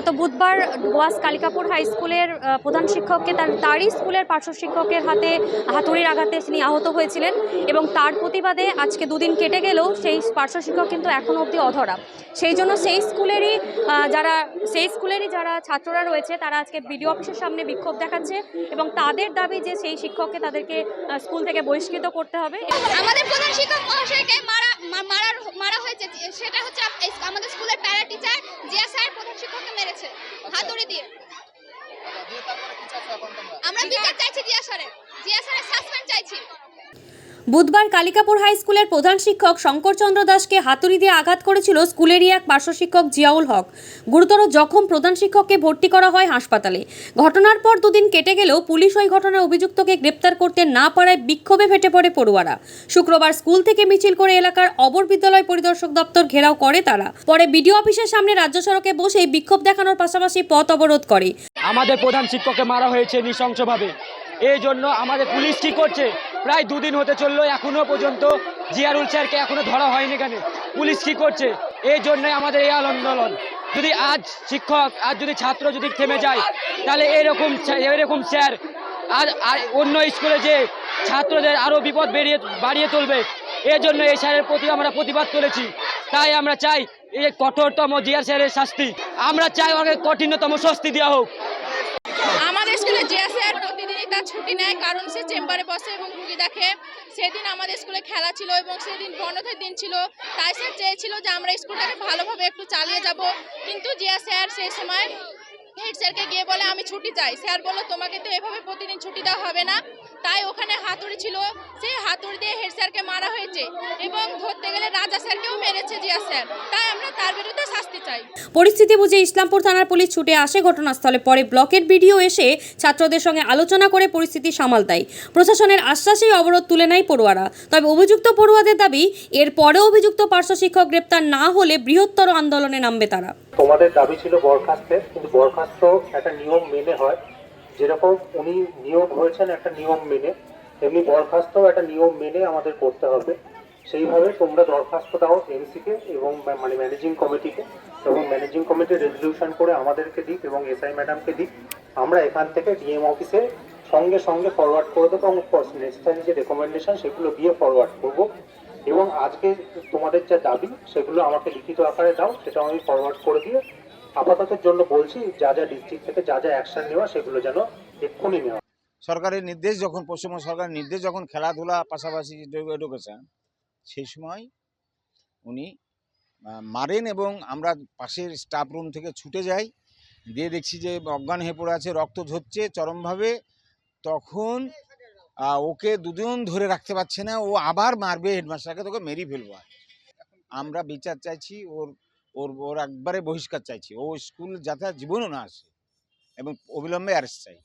গত বুধবার গোয়াস কালিকাপুর হাই স্কুলের প্রধান শিক্ষককে তার, তারই স্কুলের পার্শ্ব শিক্ষকের হাতে হাতুড়ির আঘাতে তিনি আহত হয়েছিলেন এবং তার প্রতিবাদে আজকে দুদিন কেটে গেলেও সেই পার্শ্ব শিক্ষক কিন্তু এখনও অবধি অধরা। সেই জন্য সেই স্কুলেরই যারা, সেই স্কুলেরই যারা ছাত্ররা রয়েছে, তারা আজকে বিডিও অফিসের সামনে বিক্ষোভ দেখাচ্ছে এবং তাদের দাবি যে সেই শিক্ষককে তাদেরকে স্কুল থেকে বহিষ্কৃত করতে হবে। আমাদের প্রধান শিক্ষক মহাশয়কে মারা মারার মারা হয়েছে। সেটা হচ্ছে আমাদের স্কুলের প্যারা টিচার জিয়া স্যার প্রধান শিক্ষককে মেরেছে হাতুড়ি দিয়ে। আমরা বিচার চাইছি জিয়া স্যারের। জিয়া স্যারের সাসপেন্ড চাইছি। বুধবার কালিকাপুর হাই স্কুলের প্রধান শিক্ষক শঙ্করচন্দ্র দাসকে হাতুড়ি দিয়ে আঘাত করেছিল স্কুলেরই এক পার্শ্ব শিক্ষক জিয়াউল হক। গুরুতর জখম প্রধান শিক্ষককে ভর্তি করা হয় হাসপাতালে। ঘটনার পর দুদিন কেটে গেলেও পুলিশ ওই ঘটনায় অভিযুক্তকে গ্রেপ্তার করতে না পারায় বিক্ষোভে ফেটে পড়ে পড়ুয়ারা। শুক্রবার স্কুল থেকে মিছিল করে এলাকার অবর বিদ্যালয় পরিদর্শক দপ্তর ঘেরাও করে তারা। পরে বিডিও অফিসের সামনে রাজ্য সড়কে বসে বিক্ষোভ দেখানোর পাশাপাশি পথ অবরোধ করে। আমাদের প্রধান শিক্ষককে মারা হয়েছে নৃশংসভাবে। এই জন্য আমাদের পুলিশ কি করছে? প্রায় দুদিন হতে চলল, এখনও পর্যন্ত জিয়ারুল স্যারকে এখনও ধরা হয়নি কেন পুলিশ কি করছে? এই জন্যই আমাদের এই আন্দোলন। যদি আজ শিক্ষক, আজ যদি ছাত্র যদি থেমে যায়, তাহলে এরকম এরকম স্যার, আর আর অন্য স্কুলে যে ছাত্রদের আরও বিপদ বেরিয়ে, বাড়িয়ে তুলবে এই জন্য এই স্যারের প্রতি আমরা প্রতিবাদ করেছি তাই আমরা চাই এই কঠোরতম জিয়ার স্যারের শাস্তি। আমরা চাই ওকে কঠিনতম শাস্তি দেওয়া হোক। আমাদের স্কুলে যে স্যার প্রতিদিনই তার ছুটি নেয়, কারণ সে চেম্বারে বসে এবং রুগী দেখে। সেদিন আমাদের স্কুলে খেলা ছিল এবং সেদিন বন্ধের দিন ছিল। তাই স্যার চেয়েছিল যে আমরা স্কুলটাকে ভালোভাবে একটু চালিয়ে যাব। কিন্তু জিয়া স্যার সেই সময় হেড স্যারকে গিয়ে বলে, আমি ছুটি চাই। স্যার বলল, তোমাকে তো এভাবে প্রতিদিন ছুটি দেওয়া হবে না। তাই ওখানে হাতুড়ি ছিল। সেই হাতুড়ি দিয়ে হেড স্যারকে মারা হয়েছে এবং ধরতে গেলে রাজা স্যারকেও মেরেছে জিয়া স্যার তাই আমরা তার বিরুদ্ধে পরিস্থিতি বুঝে ইসলামপুর থানার পুলিশ ছুটে আসে ঘটনাস্থলে। পরে ব্লকের বিডিও এসে ছাত্রদের সঙ্গে আলোচনা করে পরিস্থিতি সামাল দেয়। প্রশাসনের আশ্বাসেই অবরোধ তুলে নেয় পড়ুয়ারা। তবে অভিযুক্ত পড়ুয়াদের দাবি এর পরেও অভিযুক্ত পার্শ্ব শিক্ষক গ্রেপ্তার না হলে বৃহত্তর আন্দোলনে নামবে তারা। তোমাদের দাবি ছিল বরখাস্তের কিন্তু বরখাস্ত একটা নিয়ম মেনে হয়। যেরকম উনি নিয়োগ হয়েছেন একটা নিয়ম মেনে তেমনি বরখাস্ত একটা নিয়ম মেনে আমাদের করতে হবে। সেইভাবে তোমরা দরখাস্ত দাও এমসিকে এবং মানে ম্যানেজিং কমিটিকে এবং ম্যানেজিং কমিটি রেজলিউশন করে আমাদেরকে দিক এবং এসআই ম্যাডামকে দিক। আমরা এখান থেকে ডিএম অফিসে সঙ্গে সঙ্গে ফরওয়ার্ড করে দেবো এবং নেক্সটাইম যে রেকমেন্ডেশন সেগুলো দিয়ে ফরওয়ার্ড করব। এবং আজকে তোমাদের যা দাবি, সেগুলো আমাকে লিখিত আকারে দাও, সেটা আমি ফরওয়ার্ড করে দিয়ে আপাততের জন্য বলছি, যা যা ডিস্ট্রিক্ট থেকে যা যা অ্যাকশন নেওয়া, সেগুলো যেন এক্ষুনি নেওয়া সরকারের নির্দেশ যখন, পশ্চিমবঙ্গ সরকারের নির্দেশ যখন খেলাধুলা পাশাপাশি এডুকেশন সেই সময় উনি মারেন এবং আমরা পাশের স্টাফ রুম থেকে ছুটে যাই। দিয়ে দেখছি যে অজ্ঞান হয়ে পড়ে আছে, রক্ত ঝরছে চরমভাবে। তখন ওকে দুদিন ধরে রাখতে পারছে না। ও আবার মারবে, হেডমাস্টারকে তোকে মেরি ফেলব। আমরা বিচার চাইছি, ওর ওর ওর একবারে বহিষ্কার চাইছি। ও স্কুল যাতে জীবনও না আসে এবং অবিলম্বে অ্যারেস্ট চাই।